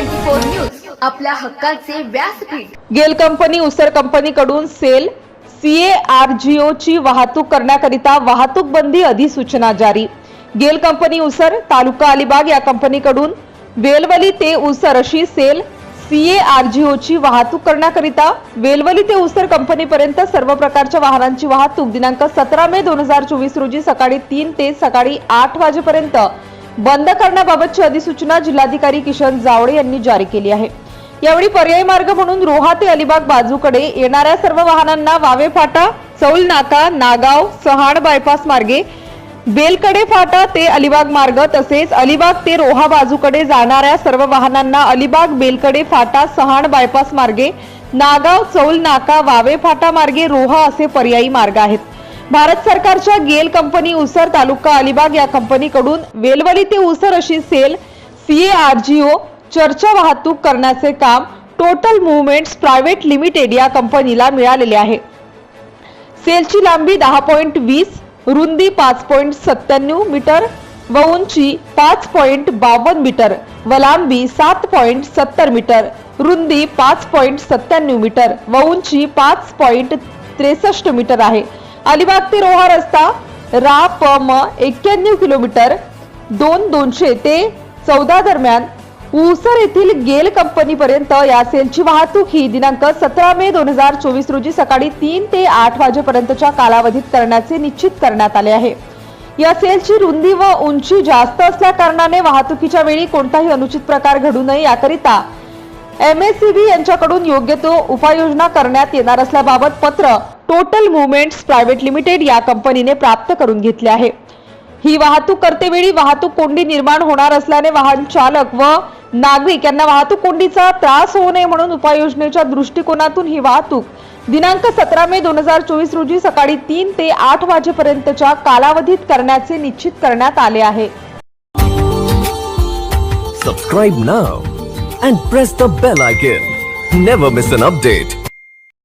Four news आपल्या हक्काचे व्यासपीठ. गेल कंपनी उसर कंपनीकडून सेल सीएआरजीओ ची वाहतूक करण्याकरिता वाहतूक बंदी अधिसूचना जारी. गेल कंपनी उसर तालुका अलिबाग या कंपनीकडून वेलवली ते उसर अशी सेल सीएआरजीओ ची वाहतूक करण्याकरिता वेलवली ते उसर कंपनीपर्यंत सर्व प्रकारच्या वाहनांची वाहतूक दिनांक सतरा मे दोन हजार चोवीस रोजी सकाळी तीन ते सकाळी आठ वाजेपर्यंत बंद करण्याबाबतची अधिसूचना जिल्हाधिकारी किशन जावडे यांनी जारी केली आहे. यावेळी पर्यायी मार्ग म्हणून रोहा ते अलिबाग बाजूकडे येणाऱ्या सर्व वाहनांना वावे फाटा चौल नाका नागाव सहाण बायपास मार्गे बेलकडे फाटा ते अलिबाग मार्ग तसेच अलिबाग ते रोहा बाजूकडे जाणाऱ्या सर्व वाहनांना अलिबाग बेलकडे फाटा सहाण बायपास मार्गे नागाव चौल नाका वावे फाटा मार्गे रोहा असे पर्यायी मार्ग आहेत. भारत सरकारच्या गेल कंपनी उसर तालुका अलिबाग या कंपनीकडून वेलवली ते उसर अशी सेल सीएआरजीओ चर्चा वाहतूक करण्याचे काम टोटल मुवमेंट्स प्रायव्हेट लिमिटेड या कंपनीला मिळालेले आहे. सेलची लांबी दहा पॉईंट वीस रुंदी पाच पॉईंट सत्त्याण्णव मीटर व उंची पाच पॉईंट बावन्न मीटर व लांबी सात पॉईंट सत्तर मीटर रुंदी पाच पॉईंट सत्त्याण्णव मीटर व उंची पाच पॉईंट त्रेसष्ट मीटर आहे. अलिबाग ते रोहा रस्ता रा प म एक्क्याण्णव किलोमीटर दोन दोनशे ते चौदा दरम्यान ऊसर येथील गेल कंपनीपर्यंत या सेलची वाहतूक ही दिनांक सतरा मे दोन हजार चोवीस रोजी सकाळी तीन ते आठ वाजेपर्यंतच्या कालावधीत करण्याचे निश्चित करण्यात आले आहे. या सेलची रुंदी व उंची जास्त असल्या कारणाने वाहतुकीच्या वेळी कोणताही अनुचित प्रकार घडू नये याकरिता एमएससीबी यांच्याकडून योग्य तो उपाययोजना करण्यात येणार असल्याबाबत पत्र टोटल मुवमेंट्स प्रायव्हेट लिमिटेड या कंपनीने प्राप्त करून घेतले आहे. ही वाहतूक करतेवेळी वाहतूक कोंडी निर्माण होणार असल्याने वाहन चालक व नागरिक यांना वाहतूक कोंडीचा त्रास होऊ नये म्हणून उपाययोजनेच्या दृष्टिकोनातून ही वाहतूक दिनांक सतरा मे दोन हजार चोवीस रोजी सकाळी तीन ते आठ वाजेपर्यंतच्या कालावधीत करण्याचे निश्चित करण्यात आले आहे. Subscribe now and press the bell icon never miss an update